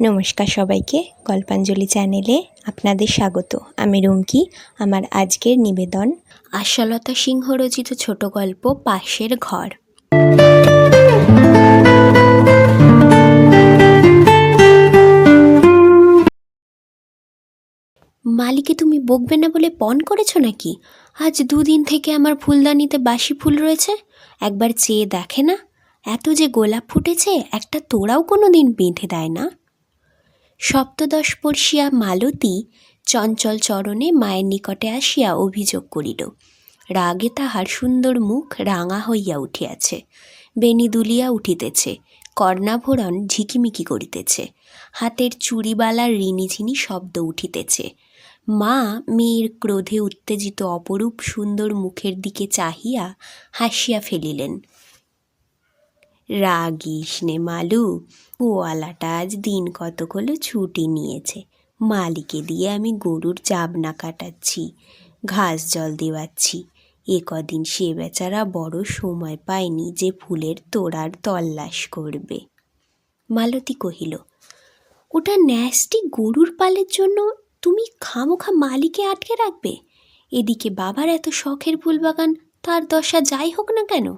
নমস্কার সবাইকে, গল্পাঞ্জলি চ্যানেলে আপনাদের স্বাগত। আমি রুমকি, আমার আজকের নিবেদন, আশালতা সিংহ রচিত ছোট গল্প পাশের ঘর। মালিকে তুমি বকবে না বলে পণ করেছ নাকি? আজ দুদিন থেকে আমার ফুলদানিতে বাসি ফুল রয়েছে। একবার চেয়ে দেখে না। এত যে গোলাপ ফুটেছে, একটা তোরাও কোনো দিন বেঁধে দেয় না। সপ্তদশ বর্ষিয়া মালতী চঞ্চল চরণে মায়ের নিকটে আসিয়া অভিযোগ করিল। রাগে তাহার সুন্দর মুখ রাঙা হইয়া উঠিয়াছে। বেনি দুলিয়া উঠিতেছে, কর্ণাভরণ ঝিকিমিকি করিতেছে, হাতের চুড়িবালার রিনিঝিনি শব্দ উঠিতেছে। মা মেয়ের ক্রোধে উত্তেজিত অপরূপ সুন্দর মুখের দিকে চাহিয়া হাসিয়া ফেলিলেন। রাগিস নে মালু গোয়ালাটা আজ দিন কতক হলো ছুটি নিয়েছে। মালিকে দিয়ে আমি গরুর জাবনা কাটাচ্ছি, ঘাস জল দেওয়াচ্ছি। এ কদিন সে বেচারা বড় সময় পায়নি যে ফুলের তোড়ার তল্লাশ করবে। মালতী কহিল, ওটা ন্যাস্টি গরুর পালের জন্য তুমি খামোখা মালিকে আটকে রাখবে? এদিকে বাবার এত শখের ফুলবাগান, তার দশা যাই হোক না কেন?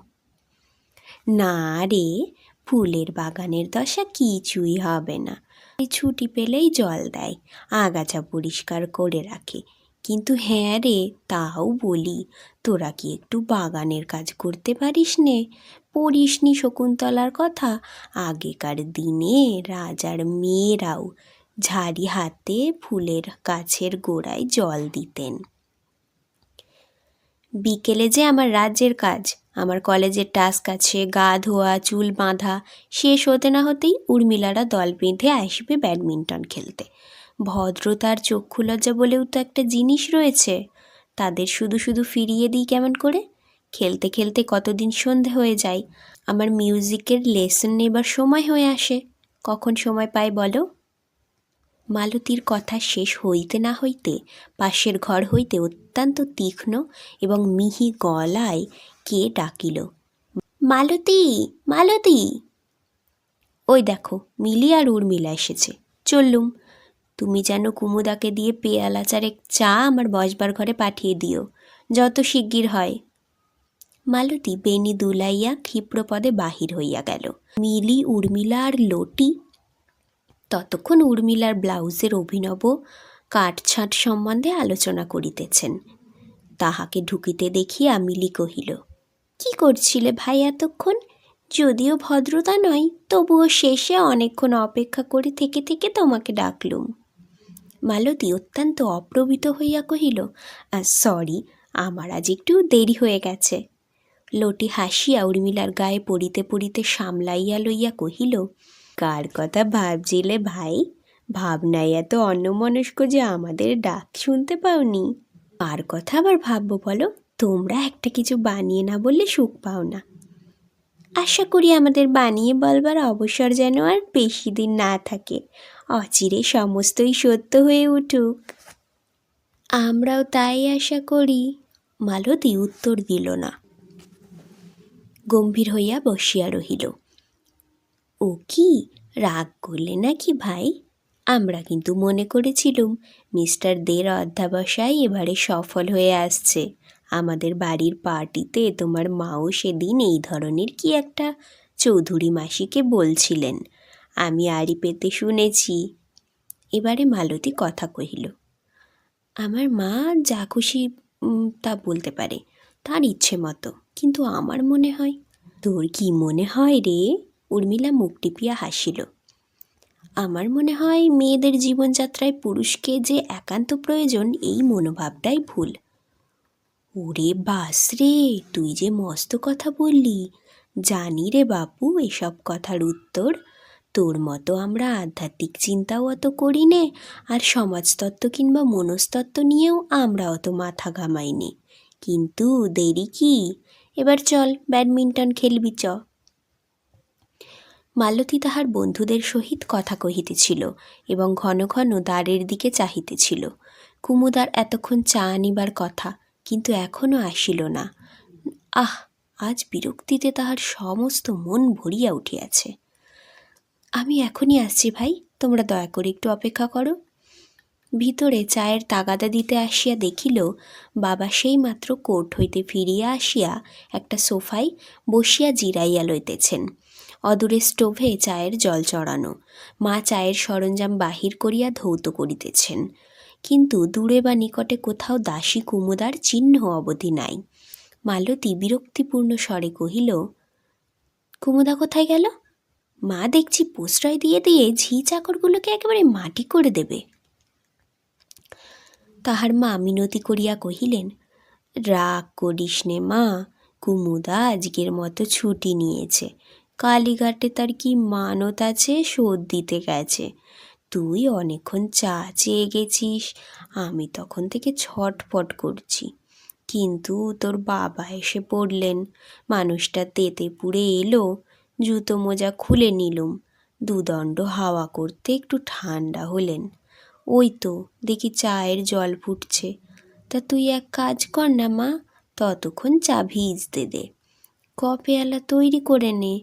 না রে, ফুলের বাগানের দশা কিছুই হবে না। ছুটি পেলেই জল দেয়, আগাছা পরিষ্কার করে রাখে। কিন্তু হ্যাঁ রে, তাও বলি, তোরা কি একটু বাগানের কাজ করতে পারিস নে? পড়িসনি শকুন্তলার কথা, আগেকার দিনে রাজার মেয়েরাও ঝাড়ি হাতে ফুলের গাছের গোড়ায় জল দিতেন। বিকেলে যে আমার রাজ্যের কাজ আমার কলেজের টাস্ক আছে, গা ধোয়া, চুল বাঁধা। শেষ হতে না হতেই উর্মিলারা দল বেঁধে আসবে ব্যাডমিন্টন খেলতে। ভদ্রতার চক্ষু লজ্জা বলেও তো একটা জিনিস রয়েছে। তাদের শুধু শুধু ফিরিয়ে দিই কেমন করে? খেলতে খেলতে কতদিন সন্ধে হয়ে যায়? আমার মিউজিকের লেসন নেবার সময় হয়ে আসে। কখন সময় পাই বলো? মালতীর কথা শেষ হইতে না হইতে, পাশের ঘর হইতে অত্যন্ত তীক্ষ্ণ এবং মিহি গলায় কে ডাকিল, মালতী মালতী। ওই দেখো, মিলি আর উর্মিলা এসেছে। চললুম, তুমি যেন কুমুদাকে দিয়ে পেয়ালা চারেক চা আমার বসবার ঘরে পাঠিয়ে দিও, যত শিগগির হয়। মালতী বেনি দুলাইয়া ক্ষিপ্রপদে বাহির হইয়া গেল, মিলি, উর্মিলা আর লটি। ততক্ষণ উর্মিলার ব্লাউজের অভিনব কাটছাঁট সম্বন্ধে আলোচনা করিতেছেন। তাহাকে ঢুকিতে দেখিয়া মিলি কহিল কি করছিলে ভাই এতক্ষণ? যদিও ভদ্রতা নয়, তবুও শেষে অনেকক্ষণ অপেক্ষা করে থেকে থেকে তোমাকে ডাকলুম। মালতী অত্যন্ত অপ্রবিত হইয়া কহিল সরি, আমার আজ একটু দেরি হয়ে গেছে। লটি হাসিয়া উর্মিলার গায়ে পড়িতে পড়িতে সামলাইয়া লইয়া কহিল, কার কথা ভাবছিলে ভাই? ভাবনায় এত অন্যমনস্ক যে আমাদের ডাক শুনতে পাওনি। কার কথা আবার ভাববো বলো? তোমরা একটা কিছু বানিয়ে না বললে সুখ পাও না। আশা করি আমাদের বানিয়ে বলবার অবসর যেন আর বেশি দিন না থাকে। অচিরে সমস্তই সত্য হয়ে উঠুক। আমরাও তাই আশা করি। মালতী উত্তর দিল না। গম্ভীর হইয়া বসিয়া রহিল। ও কি, রাগ করলে নাকি ভাই? আমরা কিন্তু মনে করেছিলুম, মিস্টার দের অধ্যাবসায় এবারে সফল হয়ে আসছে। আমাদের বাড়ির পার্টিতে তোমার মাও সেদিন এই ধরনের কি একটা চৌধুরী মাসিকে বলছিলেন। আমি আড়ি পেতে শুনেছি। এবারে মালতী কথা কহিল, আমার মা যা খুশি তা বলতে পারে, তার ইচ্ছে মতো। কিন্তু আমার মনে হয়, তোর কি মনে হয় রে? উর্মিলা মুখ টিপিয়া হাসিল, আমার মনে হয় মেয়েদের জীবনযাত্রায় পুরুষকে যে একান্ত প্রয়োজন, এই মনোভাবটাই ভুল। ওরে বাস রে তুই যে মস্ত কথা বললি। জানি রে বাপু, এসব কথার উত্তর। তোর মতো আমরা আধ্যাত্মিক চিন্তাও অত করি নে, আর সমাজতত্ত্ব কিংবা মনস্তত্ত্ব নিয়েও আমরা অত মাথা ঘামাইনি। কিন্তু দেরি কি? এবার চল, ব্যাডমিন্টন খেলবি চ। মালতী তাহার বন্ধুদের সহিত কথা কহিতেছিল এবং ঘন ঘন দ্বারের দিকে চাহিতেছিল। কুমুদার এতক্ষণ চা আনিবার কথা কিন্তু এখনও আসিল না। আহ, আজ বিরক্তিতে তাহার সমস্ত মন ভরিয়া উঠিয়াছে। আমি এখনই আসছি ভাই, তোমরা দয়া করে একটু অপেক্ষা করো। ভিতরে চায়ের তাগাদা দিতে আসিয়া দেখিল, বাবা সেই মাত্র কোর্ট হইতে ফিরিয়া আসিয়া একটা সোফায় বসিয়া জিরাইয়া লইতেছেন। অদূরে স্টোভে চায়ের জল চড়ানো। মা চায়ের সরঞ্জাম বাহির করিয়া ধৌত করিতেছেন। কিন্তু দূরে বা নিকটে কোথাও দাসী কুমুদার চিহ্ন অবধি নাই। মালতী বিরক্তিপূর্ণ স্বরে কহিল, কুমুদা কোথায় গেল? মা দেখছি প্রশ্রয় দিয়ে দিয়ে ঝি চাকরগুলোকে একেবারে মাটি করে দেবে। তাহার মা মিনতি করিয়া কহিলেন, রাগ করিস নে মা, কুমুদা আজকের মতো ছুটি নিয়েছে। কালীঘাটে তার কি মানত আছে, শোধ দিতে গেছে। তুই অনেকক্ষণ চা চেয়ে গেছিস। আমি তখন থেকে ছটফট করছি। কিন্তু তোর বাবা এসে পড়লেন। মানুষটা তেতে পুড়ে এলো। জুতো মোজা খুলে নিলুম। দুদণ্ড হাওয়া করতে একটু ঠান্ডা হলেন। ওই তো, দেখি চায়ের জল ফুটছে। তা তুই এক কাজ কর না মা, ততক্ষণ চা ভিজতে দে। ক পেয়ালা তৈরি করে নে।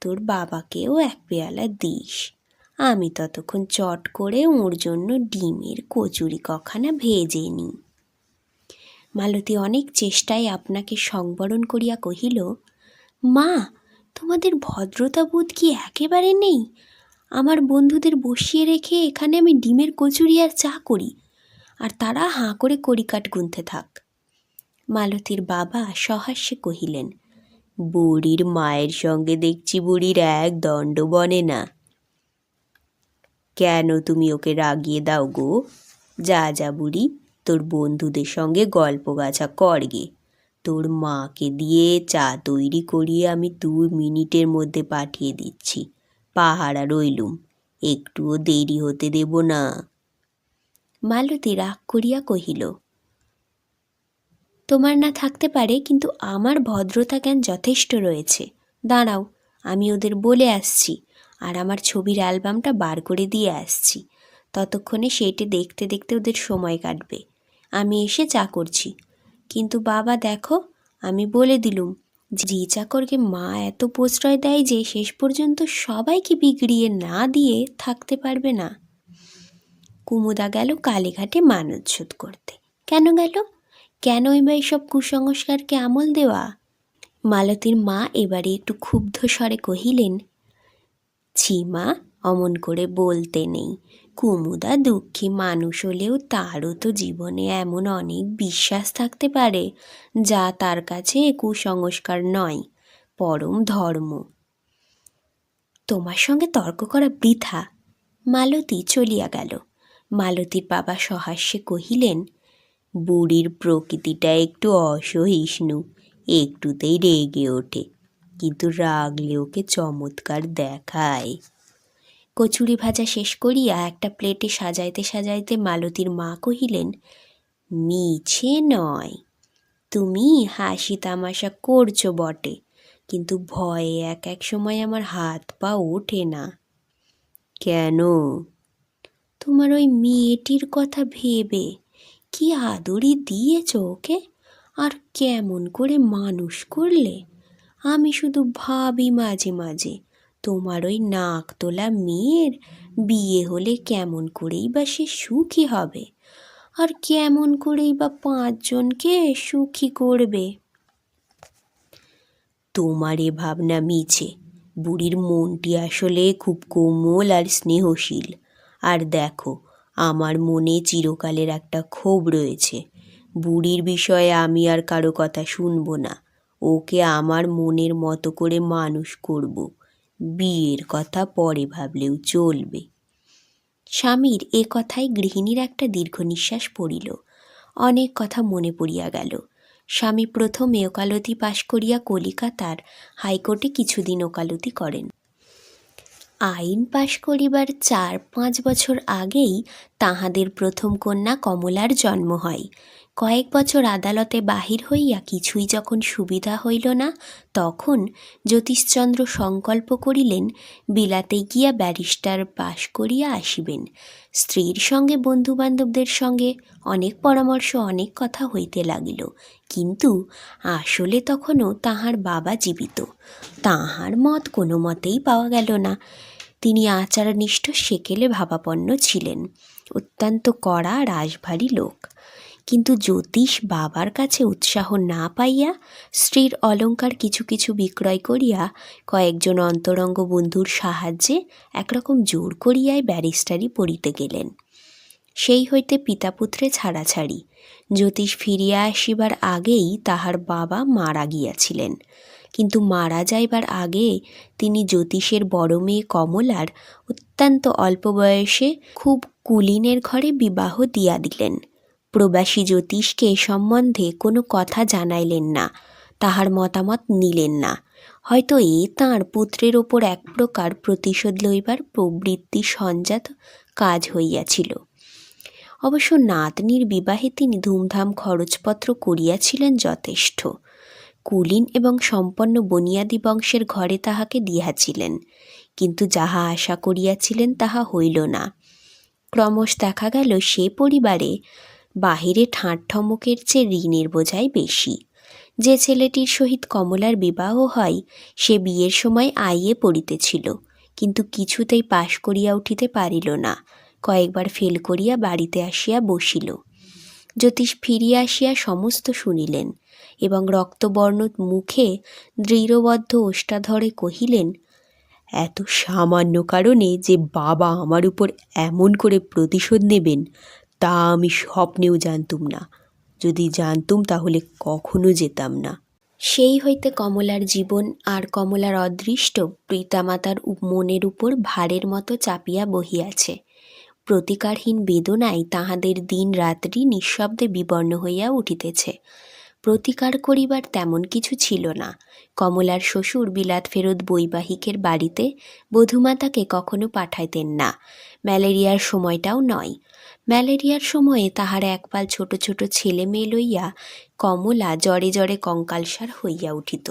তোর বাবাকেও এক পেয়ালা দিস। আমি ততক্ষণ চট করে ওর জন্য ডিমের কচুরি কখানা ভেজে নিই। মালতী অনেক চেষ্টায় আপনাকে সংবরণ করিয়া কহিল, মা, তোমাদের ভদ্রতা বোধ কি একেবারে নেই? আমার বন্ধুদের বসিয়ে রেখে এখানে আমি ডিমের কচুরি আর চা করি, আর তারা হাঁ করে কড়িকাঠ গুনতে থাক। মালতীর বাবা সহাস্যে কহিলেন, বুড়ির মায়ের সঙ্গে দেখছি বুড়ির এক দণ্ড বনে না। কেন তুমি ওকে রাগিয়ে দাও গো? যা যা বুড়ি, তোর বন্ধুদের সঙ্গে গল্প গাছা করগে তোর মাকে দিয়ে চা তৈরি করিয়ে আমি দু মিনিটের মধ্যে পাঠিয়ে দিচ্ছি। পাহারা রইলুম। একটুও দেরি হতে দেব না। মালতী রাগ করিয়া কহিল, তোমার না থাকতে পারে, কিন্তু আমার ভদ্রতা জ্ঞান যথেষ্ট রয়েছে। দাঁড়াও, আমি ওদের বলে আসছি। আর আমার ছবির অ্যালবামটা বার করে দিয়ে আসছি। ততক্ষণে সেইটে দেখতে দেখতে ওদের সময় কাটবে। আমি এসে চা করছি। কিন্তু বাবা, দেখো, আমি বলে দিলুম জি চাকরকে মা এত প্রশ্রয় দেয় যে, শেষ পর্যন্ত সবাইকে বিগড়িয়ে না দিয়ে থাকতে পারবে না। কুমুদা গেল কালীঘাটে মানচ্ছুত করতে। কেন গেল? কেনই বা এইসব কুসংস্কারকে আমল দেওয়া? মালতীর মা এবারে একটু ক্ষুব্ধ স্বরে কহিলেন ছি মা। অমন করে বলতে নেই। কুমুদা দুঃখী মানুষ হলেও তারও তো জীবনে এমন অনেক বিশ্বাস থাকতে পারে, যা তার কাছে কুসংস্কার নয়, পরম ধর্ম। তোমার সঙ্গে তর্ক করা বৃথা। মালতী চলিয়া গেল। মালতীর বাবা সহাস্যে কহিলেন, বুড়ির প্রকৃতিটা একটু অসহিষ্ণু, একটুতেই রেগে ওঠে। কিন্তু রাগলে ওকে চমৎকার দেখায়। কচুরি ভাজা শেষ করিয়া একটা প্লেটে সাজাইতে সাজাইতে মালতীর মা কহিলেন, মিছে নয়। তুমি হাসি তামাশা করছ বটে, কিন্তু ভয়ে এক এক সময় আমার হাত পা ওঠে না। কেন? তোমার ওই মেয়েটির কথা ভেবে কি আদরি দিয়েছ ওকে? আর কেমন করে মানুষ করলে? আমি শুধু ভাবি মাঝে মাঝে, তোমার ওই নাক তোলা মেয়ের বিয়ে হলে কেমন করেই বা সে সুখী হবে? আর কেমন করেই বা পাঁচজনকে সুখী করবে? তোমার এ ভাবনা মিছে। বুড়ির মনটি আসলে খুব কোমল আর স্নেহশীল। আর দেখো, আমার মনে চিরকালের একটা ক্ষোভ রয়েছে। বুড়ির বিষয়ে আমি আর কারও কথা শুনব না। ওকে আমার মনের মতো করে মানুষ করব। বিয়ের কথা পরে ভাবলেও চলবে। স্বামীর এ কথায় গৃহিণীর একটা দীর্ঘ নিঃশ্বাস পড়িল। অনেক কথা মনে পড়িয়া গেল। স্বামী প্রথমে ওকালতি পাশ করিয়া কলিকাতার হাইকোর্টে কিছুদিন ওকালতি করেন। আইন পাশ করিবার চার পাঁচ বছর আগেই তাহাদের প্রথম কন্যা কমলার জন্ম হয়। কয়েক বছর আদালতে বাহির হইয়া কিছুই যখন সুবিধা হইল না, তখন জ্যোতিষচন্দ্র সংকল্প করিলেন, বিলাতে গিয়া ব্যারিস্টার পাশ করিয়া আসিবেন। স্ত্রীর সঙ্গে, বন্ধুবান্ধবদের সঙ্গে অনেক পরামর্শ, অনেক কথা হইতে লাগিল। কিন্তু আসলে তখনও তাহার বাবা জীবিত। তাহার মত কোনো মতেই পাওয়া গেল না। তিনি আচারনিষ্ঠ, সেকেলে ভাবাপন্ন ছিলেন। অত্যন্ত কড়া রাশভারী লোক। কিন্তু জ্যোতিষ বাবার কাছে উৎসাহ না পাইয়া স্ত্রীর অলঙ্কার কিছু কিছু বিক্রয় করিয়া কয়েকজন অন্তরঙ্গ বন্ধুর সাহায্যে একরকম জোর করিয়াই ব্যারিস্টারি পড়িতে গেলেন। সেই হইতে পিতাপুত্রে ছাড়াছাড়ি। জ্যোতিষ ফিরিয়া আসিবার আগেই তাহার বাবা মারা গিয়াছিলেন। কিন্তু মারা যাইবার আগে তিনি জ্যোতিষের বড় মেয়ে কমলার অত্যন্ত অল্প বয়সে খুব কুলীনের ঘরে বিবাহ দিয়া দিলেন। প্রবাসী জ্যোতিষকে সম্বন্ধে কোনো কথা জানাইলেন না, তাহার মতামত নিলেন না। হয়তো এ তাঁর পুত্রের ওপর এক প্রকার প্রতিশোধ লইবার প্রবৃত্তি সঞ্জাত কাজ হইয়াছিল। অবশ্য নাতনির বিবাহে তিনি ধুমধাম খরচপত্র করিয়াছিলেন যথেষ্ট। কুলীন এবং সম্পন্ন বনিয়াদি বংশের ঘরে তাহাকে দিয়াছিলেন, কিন্তু যাহা আশা করিয়াছিলেন তাহা হইল না। ক্রমশ দেখা গেল সে পরিবারে বাহিরে ঠাঁট ঠমকের চেয়ে ঋণের বোঝাই বেশি। যে ছেলেটির সহিত কমলার বিবাহ হয়, সে বিয়ের সময় আইয়ে পড়িতেছিল, কিন্তু কিছুতেই পাশ করিয়া উঠিতে পারিল না। কয়েকবার ফেল করিয়া বাড়িতে আসিয়া বসিল। জ্যোতিষ ফিরিয়া আসিয়া সমস্ত শুনিলেন এবং রক্তবর্ণ মুখে দৃঢ়বদ্ধ ওষ্ঠাধরে কহিলেন, এত সামান্য কারণে যে বাবা আমার উপর এমন করে প্রতিশোধ নেবেন তা আমি স্বপ্নেও জানতুম না। যদি জানতুম তাহলে কখনো যেতাম না। সেই হইতে কমলার জীবন আর কমলার অদৃষ্ট পিতামাতার মনের উপর ভারের মতো চাপিয়া বহিয়াছে। প্রতিকারহীন বেদনায় তাহাদের দিন রাত্রি নিঃশব্দে বিবর্ণ হইয়া উঠিতেছে। প্রতিকার করিবার তেমন কিছু ছিল না। কমলার শ্বশুর বিলাত ফেরত বৈবাহিকের বাড়িতে বধুমাতাকে কখনো পাঠাইতেন না। ম্যালেরিয়ার সময়টাও নয়। ম্যালেরিয়ার সময়ে তাহার একপাল ছোট ছোট ছেলে মেয়ে লইয়া কমলা জ্বরে জ্বরে কঙ্কালসার হইয়া উঠিত।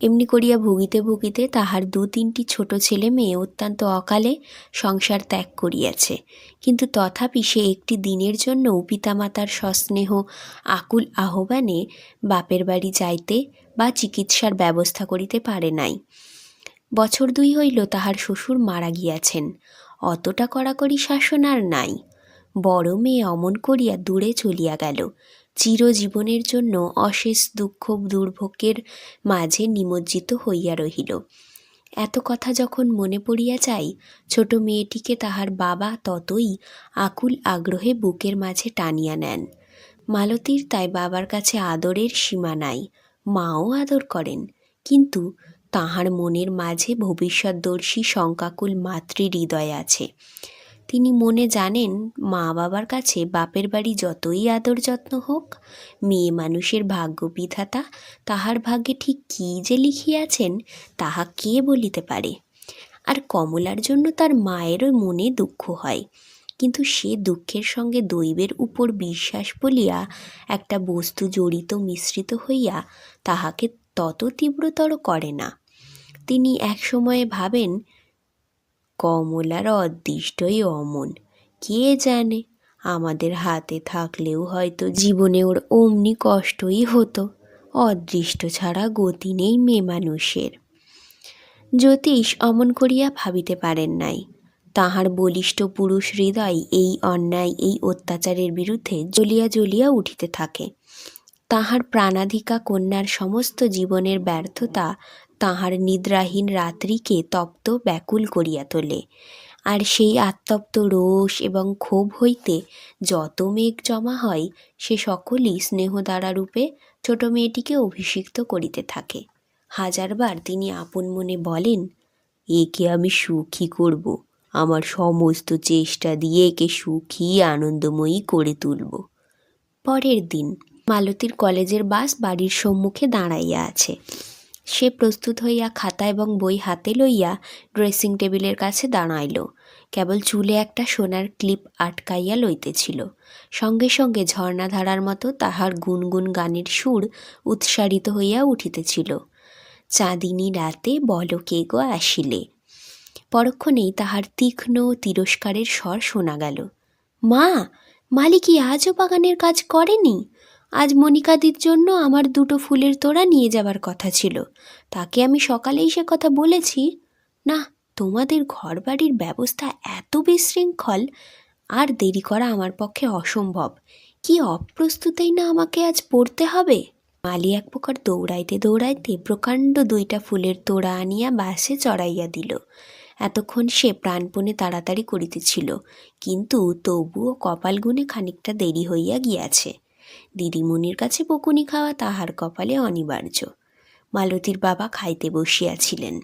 এমনি করিয়া ভুগিতে ভুগিতে তাহার দু তিনটি ছোট ছেলে মেয়ে অত্যন্ত অকালে সংসার ত্যাগ করিয়াছে। কিন্তু তথাপি সে একটি দিনের জন্য পিতামাতার সস্নেহ, আকুল আহ্বানে বাপের বাড়ি যাইতে বা চিকিৎসার ব্যবস্থা করিতে পারে নাই। বছর দুই হইল তাহার শ্বশুর মারা গিয়াছেন। অতটা কড়াকড়ি শাসন আর নাই। বড় মেয়ে অমন করিয়া দূরে চলিয়া গেল। চিরজীবনের জন্য অশেষ দুঃখ, দুর্ভোগের মাঝে নিমজ্জিত হইয়া রহিল। এত কথা যখন মনে পড়িয়া যায়, ছোট মেয়েটিকে তাহার বাবা ততই আকুল আগ্রহে বুকের মাঝে টানিয়া নেন। মালতীর তাই বাবার কাছে আদরের সীমা নাই, মাও আদর করেন। কিন্তু তাহার মনের মাঝে ভবিষ্যৎদর্শী শঙ্কাকুল মাতৃ হৃদয় আছে। তিনি মনে জানেন মা বাবার কাছে বাপের বাড়ি যতই আদর যত্ন হোক, মেয়ে মানুষের ভাগ্য বিধাতা তাহার ভাগ্যে ঠিক কী যে লিখিয়াছেন, তাহা কে বলিতে পারে? আর কমলার জন্য তার মায়েরও মনে দুঃখ হয়। কিন্তু সে দুঃখের সঙ্গে দৈবের উপর বিশ্বাস বলিয়া একটা বস্তু জড়িত মিশ্রিত হইয়া তাহাকে তত তীব্রতর করে না। তিনি এক সময়ে ভাবেন কমলার অদৃষ্টই অমন। কে জানে, আমাদের হাতে থাকলেও হয়তো জীবনে ওর অমনি কষ্টই হতো। অদৃষ্ট ছাড়া গতি নেই মেয়ে মানুষের। জ্যোতিষ অমন করিয়া ভাবিতে পারেন নাই। তাহার বলিষ্ঠ পুরুষ হৃদয় এই অন্যায়, এই অত্যাচারের বিরুদ্ধে জ্বলিয়া জ্বলিয়া উঠিতে থাকে। তাহার প্রাণাধিকা কন্যার সমস্ত জীবনের ব্যর্থতা তাহার নিদ্রাহীন রাত্রিকে তপ্ত ব্যাকুল করিয়া তোলে। আর সেই আত্মপ্ত রোষ এবং ক্ষোভ হইতে যত মেঘ জমা হয়, সে সকলই স্নেহদ্বারা রূপে ছোট মেয়েটিকে অভিষিক্ত করিতে থাকে। হাজারবার তিনি আপন মনে বলেন একে আমি সুখী করব? আমার সমস্ত চেষ্টা দিয়ে একে সুখী, আনন্দময়ী করে তুলব। পরের দিন মালতীর কলেজের বাস বাড়ির সম্মুখে দাঁড়াইয়া আছে। সে প্রস্তুত হইয়া খাতা এবং বই হাতে লইয়া ড্রেসিং টেবিলের কাছে দাঁড়াইল। কেবল চুলে একটা সোনার ক্লিপ আটকাইয়া লইতেছিল। সঙ্গে সঙ্গে ঝর্ণাধারার মতো তাহার গুনগুন গানের সুর উৎসারিত হইয়া উঠিতেছিল। চাঁদিনী রাতে বলো কে গো আসিলে। পরক্ষণেই তাহার তীক্ষ্ণ তিরস্কারের স্বর শোনা গেল। মা মালি কি আজও বাগানের কাজ করেনি? আজ মনিকাদির জন্য আমার দুটো ফুলের তোড়া নিয়ে যাবার কথা ছিল। তাকে আমি সকালেই সে কথা বলেছি, না, তোমাদের ঘরবাড়ির ব্যবস্থা এত বিশৃঙ্খল, আর দেরি করা আমার পক্ষে অসম্ভব। কি অপ্রস্তুতেই না আমাকে আজ পড়তে হবে? মালি এক প্রকার দৌড়াইতে দৌড়াইতে প্রকাণ্ড দুইটা ফুলের তোড়া আনিয়া বাসে চড়াইয়া দিল। এতক্ষণ সে প্রাণপণে তাড়াতাড়ি করিতেছিল, কিন্তু তবুও কপাল গুণে খানিকটা দেরি হইয়া গিয়াছে। দিদিমণির কাছে বকুনি খাওয়া তাহার কপালে অনিবার্য। মালতীর বাবা খাইতে বসিয়াছিলেন।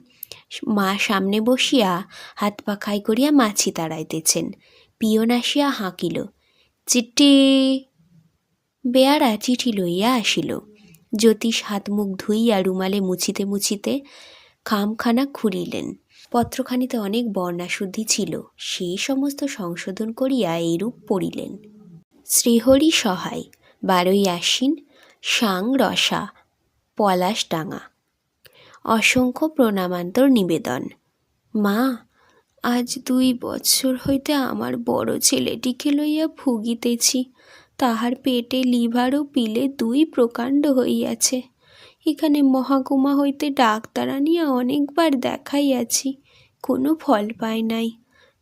মা সামনে বসিয়া হাত পা খাই করিয়া মাছি তাড়াইতেছেন। পিয়ন আসিয়া হাঁকিল। চিঠি বেয়ারা চিঠি লইয়া আসিল। জ্যোতিষ হাত মুখ ধুইয়া রুমালে মুছিতে মুছিতে খামখানা খুলিলেন। পত্রখানিতে অনেক বর্ণাশুদ্ধি ছিল। সে সমস্ত সংশোধন করিয়া এইরূপ পড়িলেন। শ্রীহরি সহায়। বারোই আশ্বিন, সাং রসা পলাশডাঙা অসংখ্য প্রণামান্তর নিবেদন। মা, আজ দুই বৎসর হইতে আমার বড় ছেলেটিকে লইয়া ভুগিতেছি। তাহার পেটে লিভার ও পিলে দুই প্রকাণ্ড হইয়াছে। এখানে মহাকুমা হইতে ডাক্তার আনিয়া অনেকবার দেখাইয়াছি, কোনো ফল পায় নাই।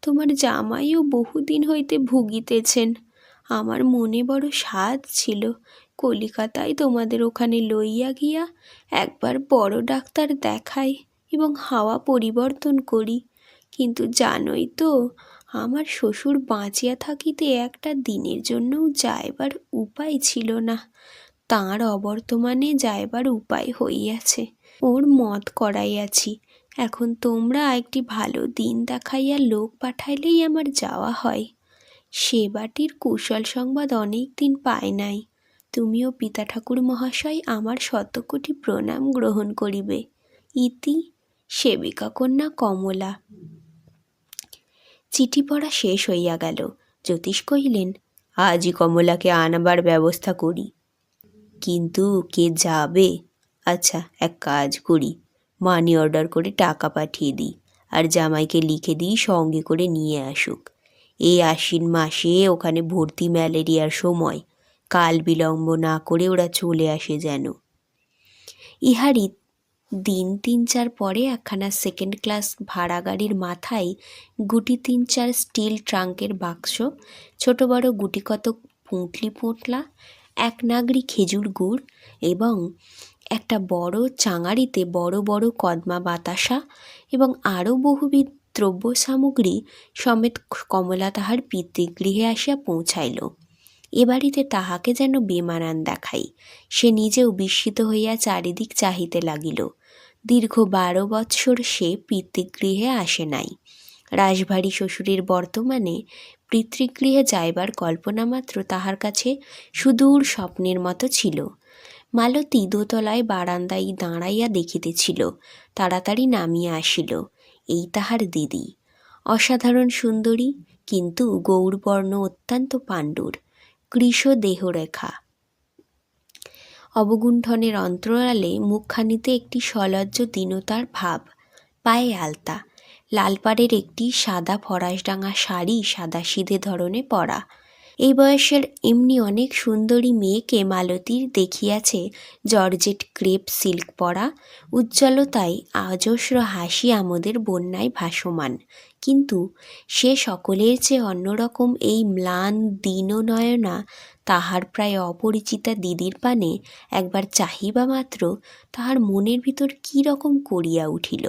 তোমার জামাইও বহুদিন হইতে ভুগিতেছেন। আমার মনে বড় স্বাদ ছিল। কলিকাতায় তোমাদের ওখানে লইয়া গিয়া একবার বড় ডাক্তার দেখাই এবং হাওয়া পরিবর্তন করি। কিন্তু জানোই তো, আমার শ্বশুর বাঁচিয়া থাকিতে একটা দিনের জন্যও যাইবার উপায় ছিল না। তাঁর অবর্তমানে যাইবার উপায় হইয়াছে, ওর মত করাইয়াছি। এখন তোমরা একটি ভালো দিন দেখাইয়া লোক পাঠাইলেই আমার যাওয়া হয়। সেবাটির কুশল সংবাদ অনেক দিন পায় নাই। তুমিও পিতা ঠাকুর মহাশয় আমার শতকোটি প্রণাম গ্রহণ করিবে। ইতি সেবিকা কন্যা কমলা। চিঠি পড়া শেষ হইয়া গেল। জ্যোতিষ কহিলেন আজই কমলাকে আনাবার ব্যবস্থা করি। কিন্তু কে যাবে? আচ্ছা এক কাজ করি। মানি অর্ডার করে টাকা পাঠিয়ে দিই। আর জামাইকে লিখে দিই সঙ্গে করে নিয়ে আসুক। এই আশ্বিন মাসে ওখানে ভর্তি ম্যালেরিয়ার সময়। কাল বিলম্ব না করে ওরা চলে আসে যেন। ইহারই দিন তিন চার পরে একখানা সেকেন্ড ক্লাস ভাড়া গাড়ির মাথায় গুটি তিন চার স্টিল ট্রাঙ্কের বাক্স, ছোট বড় গুটি কত পুঁটলি পোঁটলা, এক নাগরি খেজুর গুড় এবং একটা বড় চাঙারিতে বড় বড় কদমা বাতাসা এবং আরও বহুবিধ দ্রব্য সামগ্রী সমেত কমলা তাহার পিতৃগৃহে আসিয়া পৌঁছাইল। এ বাড়িতে তাহাকে যেন বেমানান দেখাই। সে নিজেও বিস্মিত হইয়া চারিদিক চাহিতে লাগিল। দীর্ঘ বারো বৎসর সে পিতৃগৃহে আসে নাই। রাশভারী শ্বশুরের বর্তমানে পিতৃগৃহে যাইবার কল্পনা মাত্র তাহার কাছে সুদূর স্বপ্নের মতো ছিল। মালতী দোতলায় বারান্দায় দাঁড়াইয়া দেখিতেছিল, তাড়াতাড়ি নামিয়া আসিল। এই তাহার দিদি। অসাধারণ সুন্দরী, কিন্তু গৌরবর্ণ অত্যন্ত পাণ্ডুর। কৃষ দেহরেখা অবগুণ্ঠনের অন্তরালে মুখখানিতে একটি সলজ্জ দীনতার ভাব, পায়ে আলতা। লালপাড়ের একটি সাদা ফরাসডাঙা শাড়ি সাদা সিধে ধরনে পরা। এই বয়সের এমনি অনেক সুন্দরী মেয়েকে মালতীর দেখিয়াছে জর্জেট ক্রেপ সিল্ক পরা, উজ্জ্বলতায় অজস্র হাসি আমোদের বন্যায় ভাসমান। কিন্তু সে সকলের চেয়ে অন্যরকম এই ম্লান দীননয়না, তাহার প্রায় অপরিচিতা দিদির পানে একবার চাহিবা মাত্র তাহার মনের ভিতর কী রকম করিয়া উঠিল।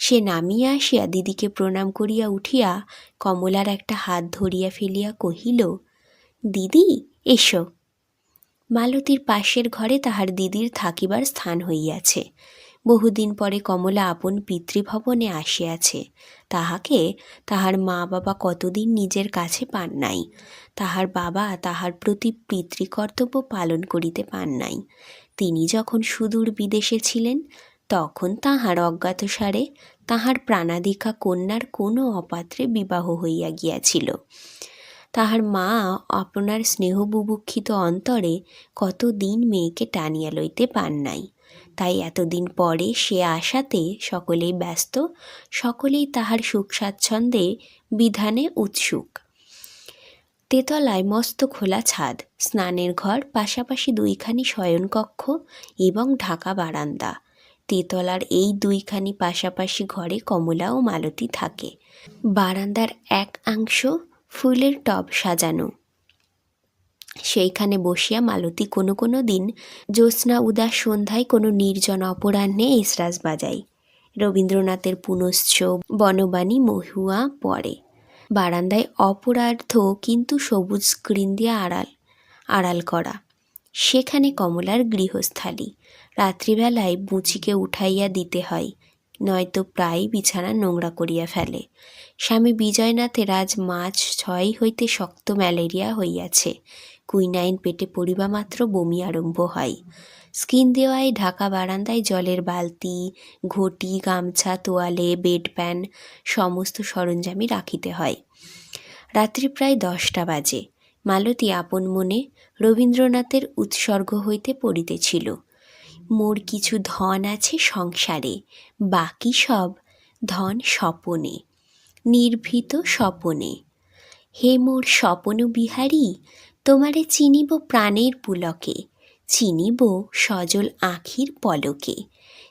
সে নামিয়া আসিয়া দিদিকে প্রণাম করিয়া উঠিয়া কমলার একটা হাত ধরিয়া ফেলিয়া কহিল, দিদি, এসো। মালতীর পাশের ঘরে তাহার দিদির থাকিবার স্থান হইয়াছে। বহুদিন পরে কমলা আপন পিতৃভবনে আসিয়াছে। তাহাকে তাহার মা বাবা কতদিন নিজের কাছে পান নাই, তাহার বাবা তাহার প্রতি পিতৃকর্তব্য পালন করিতে পান নাই। তিনি যখন সুদূর বিদেশে ছিলেন তখন তাহার অজ্ঞাতসারে তাহার প্রাণাধিকা কন্যার কোনো অপাত্রে বিবাহ হইয়া গিয়াছিল। তাহার মা আপনার স্নেহ বুভুক্ষিত অন্তরে কতদিন মেয়েকে টানিয়া লইতে পান নাই। তাই এতদিন পরে সে আশাতে সকলেই ব্যস্ত, সকলেই তাহার সুখ স্বাচ্ছন্দ্যে বিধানে উৎসুক। তেতলায় মস্ত খোলা ছাদ, স্নানের ঘর, পাশাপাশি দুইখানি শয়নকক্ষ এবং ঢাকা বারান্দা। তেতলার এই দুইখানি পাশাপাশি ঘরে কমলা ও মালতী থাকে। বারান্দার এক অংশ ফুলের টব সাজানো। সেইখানে বসিয়া মালতী কোনো কোনো দিন জ্যোৎস্না, উদাস সন্ধ্যায় কোনো নির্জন অপরাহ্নে এসরাজ বাজাই রবীন্দ্রনাথের পুনশ্চ বনবাণী মহুয়া পড়ে। বারান্দায় অপরার্ধ কিন্তু সবুজ স্ক্রিন দিয়ে আড়াল আড়াল করা। সেখানে কমলার গৃহস্থালী। রাত্রিবেলায় বুচিকে উঠাইয়া দিতে হয়, নয়তো প্রায় বিছানা নোংরা করিয়া ফেলে। স্বামী বিজয়নাথের আজ মাছ ছয় হইতে শক্ত ম্যালেরিয়া হইয়াছে, কুইনাইন পেটে পড়িবা মাত্র বমি আরম্ভ হয়। স্কিন দেওয়ায় ঢাকা বারান্দায় জলের বালতি, ঘটি, গামছা, তোয়ালে বেড প্যান সমস্ত সরঞ্জামই রাখিতে হয়। রাত্রি প্রায় দশটা বাজে। মালতী আপন মনে রবীন্দ্রনাথের উৎসর্গ হইতে পড়িতেছিল। মোর কিছু ধন আছে সংসারে, বাকি সব ধন স্বপনে, নির্ভীত স্বপনে। হে মোর স্বপন বিহারী, তোমারে চিনিব প্রাণের পুলকে, চিনিব সজল আখির পলকে,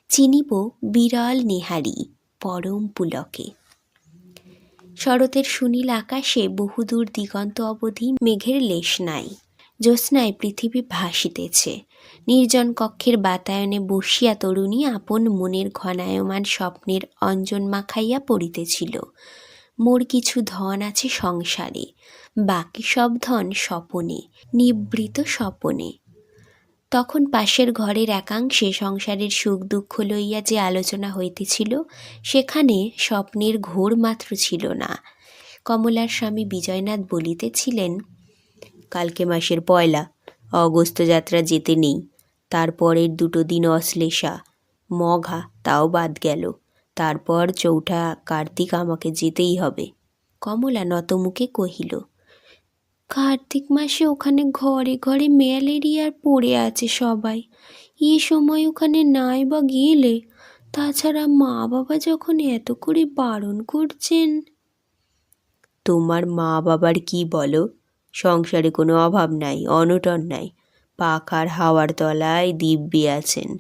চিনিব বিরল নেহারি পরম পুলকে। শরতের সুনীল আকাশে বহুদূর দিগন্ত অবধি মেঘের লেশ নাই, জ্যোৎস্নায় পৃথিবী ভাসিতেছে। নির্জন কক্ষের বাতায়নে বসিয়া তরুণী আপন মনের ঘনায়মান স্বপ্নের অঞ্জন মাখাইয়া পড়িতেছিল। মোর কিছু ধন আছে সংসারে, বাকি সব ধন স্বপনে, নিবৃত স্বপনে। তখন পাশের ঘরের একাংশে সংসারের সুখ দুঃখ লইয়া যে আলোচনা হইতেছিল, সেখানে স্বপ্নের ঘোর মাত্র ছিল না। কমলার স্বামী বিজয়নাথ বলিতেছিলেন, কালকে মাসের পয়লা, অগস্ত যাত্রা যেতে নেই। তারপরের দুটো দিন অশ্লেষা। মঘা, তাও বাদ গেল। তারপর চৌঠা, কার্তিক আমাকে যেতেই হবে। কমলা নতমুখে কহিল, কার্তিক মাসে ওখানে ঘরে ঘরে ম্যালেরিয়ার পড়ে আছে সবাই। এ সময় ওখানে নাই বা গেলে, তাছাড়া মা বাবা যখন এত করে বারণ করছেন। তোমার মা বাবার কি বলো? সংসারে কোনো অভাব নাই, অনটন নাই। পাখার হাওয়ার তলায় দিব্যি আছেন।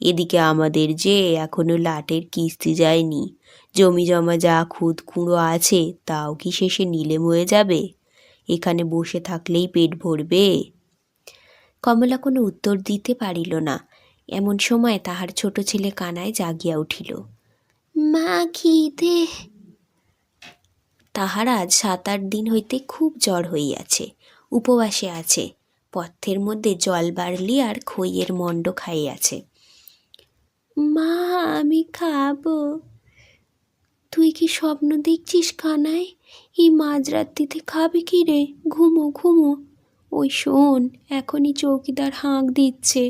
এদিকে আমাদের যে এখনও লাটের কিস্তি যায়নি, জমি জমা যা খুদ কুঁড়ো আছে, তাও কি শেষে নিলেম হয়ে যাবে? এখানে বসে থাকলেই পেট ভরবে। কমলা কোনো উত্তর দিতে পারিল না। এমন সময় তাহার ছোট ছেলে কানায় জাগিয়া উঠিল। মা, খিদে! তাহার আজ সাত আট দিন হইতে খুব জ্বর হইয়াছে। উপবাসে আছে। পথ্যের মধ্যে জল বাড়লি আর খইয়ের মণ্ড খাইয়াছে। মা, আমি খাব। তুই কি স্বপ্ন দেখছিস কানায় এই মাঝরাত্রিতে খাবে কি রে? ঘুমো ঘুমো। ওই শোন, এখনই চৌকিদার হাঁক দিচ্ছে।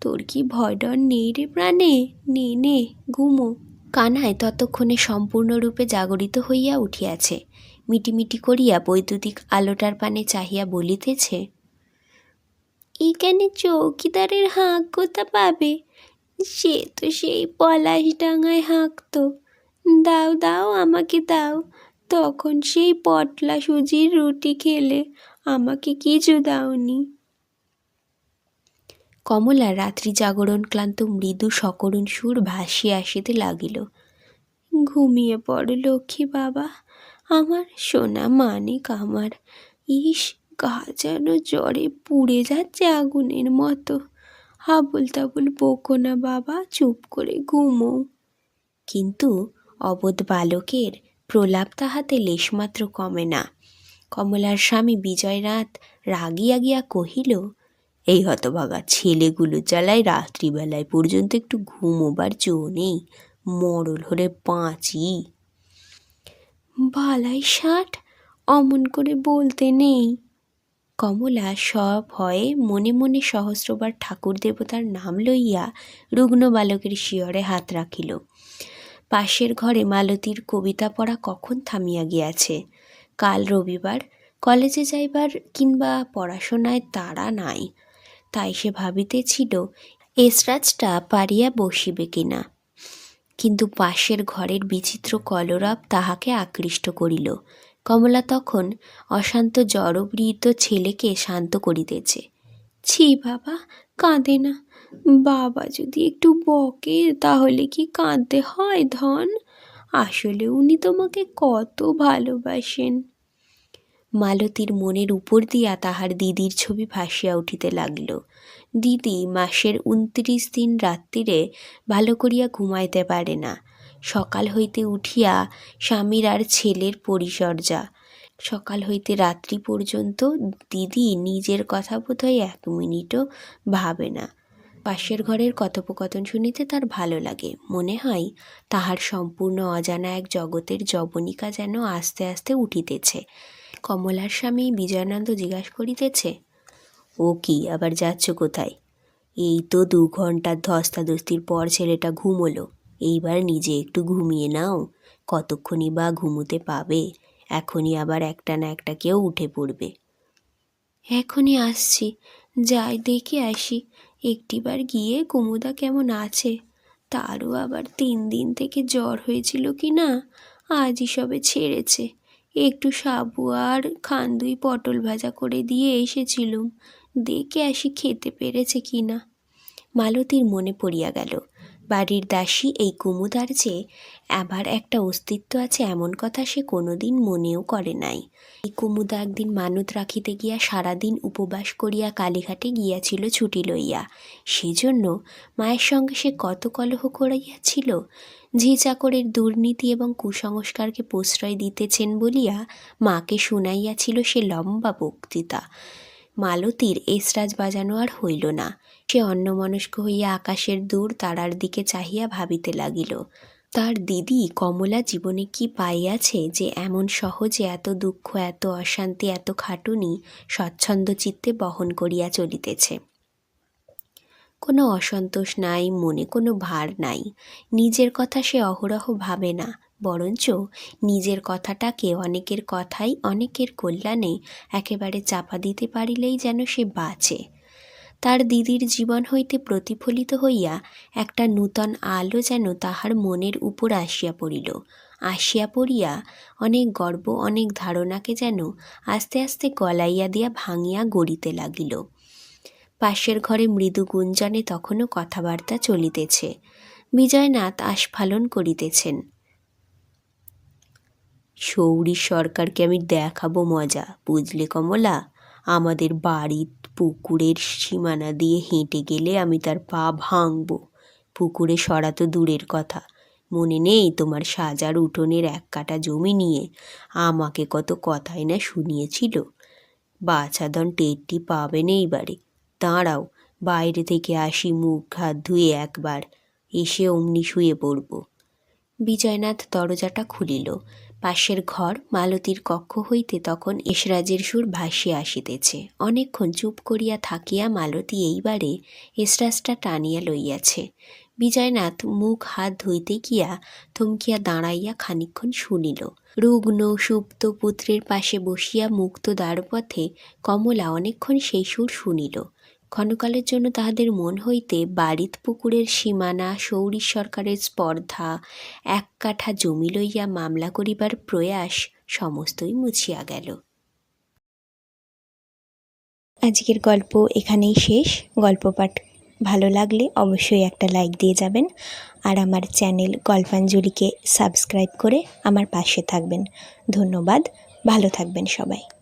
তোর কি ভয় ডর নেই রে প্রাণে? নে নে, ঘুমো। কানায় ততক্ষণে সম্পূর্ণরূপে জাগরিত হইয়া উঠিয়াছে। মিটিমিটি করিয়া বৈদ্যুতিক আলোটার পানে চাহিয়া বলিতেছে এখানে চৌকিদারের হাঁক কোথা পাবে? সে তো সেই পলাশ ডাঙায় হাঁকতো। দাও দাও, আমাকে দাও। তখন সেই পটলা সুজির রুটি খেলে আমাকে কিছু দাওনি। কমলা রাত্রি জাগরণ ক্লান্ত মৃদু সকরুণ সুর ভাসিয়ে আসিতে লাগিল। ঘুমিয়ে পড়ে লক্ষ্মী বাবা, আমার সোনা মানিক আমার। ইস গা যেন জ্বরে পুড়ে যাচ্ছে আগুনের মতো। হাবুল তাবুল বকো না বাবা, চুপ করে ঘুমো কিন্তু অবোধ বালকের প্রলাপ তাহাতে লেশমাত্র কমে না। কমলার স্বামী বিজয়নাথ রাগিয়া গিয়া কহিল, এই হতভাগা ছেলেগুলো জ্বালায় রাত্রিবেলায় পর্যন্ত একটু ঘুমোবার জো নেই, মরল হলে পাঁচি বালাই ষাট, অমন করে বলতে নেই। কমলা সভয়ে মনে মনে সহস্রবার ঠাকুর দেবতার নাম লইয়া রুগ্ন বালকের শিয়রে হাত রাখিল। পাশের ঘরে মালতীর কবিতা পড়া কখন থামিয়া গিয়াছে? কাল রবিবার, কলেজে যাইবার কিংবা পড়াশোনায় তারা নাই। তাই সে ভাবিতেছিল, এসরাজটা পারিয়া বসিবে কিনা? কিন্তু পাশের ঘরের বিচিত্র কলরব তাহাকে আকৃষ্ট করিল। কমলা তখন অশান্ত জড়বৃত ছেলেকে শান্ত করিতেছে ছি বাবা, কাঁদে না। বাবা যদি একটু বকে, তাহলে কি কাঁদতে হয় ধন? আসলে উনি তোমাকে কত ভালোবাসেন। মালতীর মনের উপর দিয়া তাহার দিদির ছবি ভাসিয়া উঠিতে লাগিল। দিদি মাসের উনত্রিশ দিন রাত্রিরে ভালো করিয়া ঘুমাইতে পারে না। সকাল হইতে উঠিয়া স্বামীর আর ছেলের পরিচর্যা। সকাল হইতে রাত্রি পর্যন্ত দিদি নিজের কথা বোধহয় এক মিনিটও ভাবে না। পাশের ঘরের কথোপকথন শুনিতে তার ভালো লাগে। মনে হয় তাহার সম্পূর্ণ অজানা এক জগতের জবনিকা যেন আস্তে আস্তে উঠিতেছে। কমলার স্বামী বিজয়ানন্দ জিজ্ঞাসা করিতেছে, ও কি, আবার যাচ্ছ কোথায়? এই তো দু ঘণ্টার ধস্তাধস্তির পর ছেলেটা ঘুমোলো। এইবার নিজে একটু ঘুমিয়ে নাও। কতক্ষণই বা ঘুমোতে পাবে, এখনই আবার একটা না একটা কেউ উঠে পড়বে। এখনই আসছি, যাই দেখে আসি, একটিবার গিয়ে কুমুদা কেমন আছে? তারও আবার তিন দিন থেকে জ্বর হয়েছিল কি না? আজই সবে ছেড়েছে। একটু সাবু আর খান্দুই পটল ভাজা করে দিয়ে এসেছিলুম, দেখে আসি খেতে পেরেছে কি না। মালতীর মনে পড়িয়া গেল বাড়ির দাসী এই কুমুদার যে আবার একটা অস্তিত্ব আছে এমন কথা সে কোনোদিন মনেও করে নাই। এই কুমুদা একদিন মানত রাখিতে গিয়া সারাদিন উপবাস করিয়া কালীঘাটে গিয়াছিল ছুটি লইয়া। সেজন্য মায়ের সঙ্গে সে কত কলহ করাইয়াছিল? ঝি চাকরের দুর্নীতি এবং কুসংস্কারকে প্রশ্রয় দিতেছেন বলিয়া মাকে শুনাইয়াছিল সে লম্বা বক্তৃতা। মালতীর এসরাজ বাজানো আর হইল না। সে অন্যমনস্ক হইয়া আকাশের দূর তারার দিকে চাহিয়া ভাবিতে লাগিল, তার দিদি কমলা জীবনে কি পাইয়াছে যে এমন সহজে এত দুঃখ, এত অশান্তি, এত খাটুনি স্বচ্ছন্দ চিত্তে বহন করিয়া চলিতেছে? কোনো অসন্তোষ নাই, মনে কোনো ভার নাই। নিজের কথা সে অহরহ ভাবে না, বরঞ্চ নিজের কথাটাকে অনেকের কথাই, অনেকের কল্যাণে একেবারে চাপা দিতে পারিলেই যেন সে বাঁচে। তার দিদির জীবন হইতে প্রতিফলিত হইয়া একটা নূতন আলো যেন তাহার মনের উপর আসিয়া পড়িল। আসিয়া পড়িয়া অনেক গর্ব, অনেক ধারণাকে যেন আস্তে আস্তে গলাইয়া দিয়া ভাঙিয়া গড়িতে লাগিল। পাশের ঘরে মৃদু গুঞ্জনে তখনও কথাবার্তা চলিতেছে। বিজয়নাথ আস্ফালন করিতেছেন, সৌরী সরকারকে আমি দেখাবো মজা, বুঝলে কমলা? আমাদের বাড়ির পুকুরের সীমানা দিয়ে হেঁটে গেলে আমি তার পা ভাঙব। পুকুরে সরা তো দূরের কথা। মনে নেই তোমার সাজার উঠোনের এক কাটা জমি নিয়ে? আমাকে কত কথাই না শুনিয়েছিল। বাছাধন টেরটি পাবেন এইবারে। দাঁড়াও, বাইরে থেকে আসি মুখ হাত ধুয়ে একবার। এসে অমনি শুয়ে পড়ব। বিজয়নাথ দরজাটা খুলিল। পাশের ঘর মালতীর কক্ষ হইতে তখন এসরাজের সুর ভাসিয়া আসিতেছে। অনেকক্ষণ চুপ করিয়া থাকিয়া মালতী এইবারে এসরাজটা টানিয়া লইয়াছে। বিজয়নাথ মুখ হাত ধুইতে গিয়া থমকিয়া দাঁড়াইয়া খানিক্ষণ শুনিল। রুগ্ন, সুপ্ত পুত্রের পাশে বসিয়া মুক্ত দ্বারপথে কমলা অনেকক্ষণ সেই সুর শুনিল। ক্ষণকালের জন্য তাহাদের মন হইতে বাড়িত পুকুরের সীমানা সৌরী সরকারের স্পর্ধা, এক কাঠা জমি লইয়া মামলা করিবার প্রয়াস সমস্তই মুছিয়া গেল। আজকের গল্প এখানেই শেষ। গল্প পাঠ ভালো লাগলে অবশ্যই একটা লাইক দিয়ে যাবেন আর আমার চ্যানেল গল্পাঞ্জলিকে সাবস্ক্রাইব করে আমার পাশে থাকবেন। ধন্যবাদ। ভালো থাকবেন সবাই।